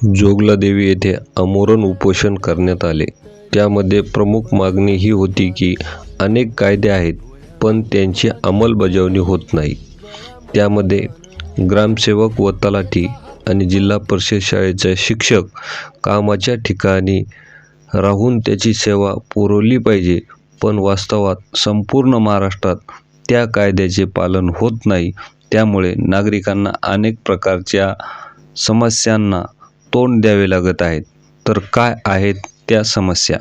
जोगलादेवी येथे आमरण उपोषण करण्यात आले. त्यामध्ये प्रमुख मागणी ही होती की अनेक कायदे आहेत पण त्यांची अंमलबजावणी होत नाही. त्यामध्ये ग्रामसेवक व तलाठी आणि जिल्हा परिषद शाळेचे शिक्षक कामाच्या ठिकाणी राहून त्याची सेवा पुरवली पाहिजे पण वास्तवात संपूर्ण महाराष्ट्रात त्या कायद्याचे पालन होत नाही. त्यामुळे नागरिकांना अनेक प्रकारच्या समस्यांना तोंड द्यावे लागत आहेत. तर काय आहेत त्या समस्या?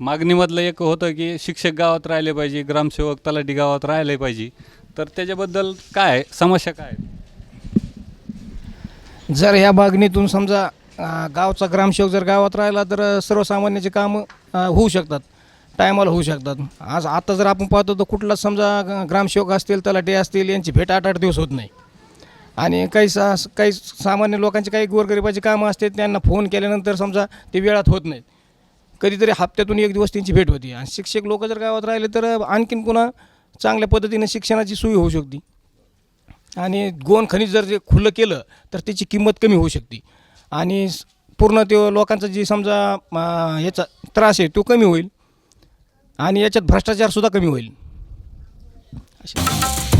मागणीमधलं एक होतं की शिक्षक गावात राहिले पाहिजे ग्रामसेवक तलाठी गावात राहिले पाहिजे. तर त्याच्याबद्दल काय? समस्या काय? जर ह्या मागणीतून समजा अ, गावचा ग्रामसेवक जर गावात राहिला तर अ, सर्वसामान्याचे कामं अ, होऊ शकतात. टायमाला होऊ शकतात. आज आता जर आपण पाहतो तर कुठलाच समजा ग- ग्रामसेवक असतील तलाठी असतील यांची भेट आठ आठ दिवस होत नाही. आणि काही सा काही सामान्य लोकांची काही गोरगरिबाची कामं असते त्यांना फोन केल्यानंतर समजा ते वेळात होत नाहीत. कधीतरी हप्त्यातून एक दिवस त्यांची भेट होती. आणि शिक्षक लोक जर गावात राहिले तर आणखीन पुन्हा चांगल्या पद्धतीने शिक्षणाची सोय होऊ शकते. आणि गोन खनिज जर जे खुलं केलं तर त्याची किंमत कमी होऊ शकते. आणि पूर्ण ते लोकांचा जी समजा याचा त्रास आहे तो कमी होईल. आणि याच्यात भ्रष्टाचारसुद्धा कमी होईल. अशा.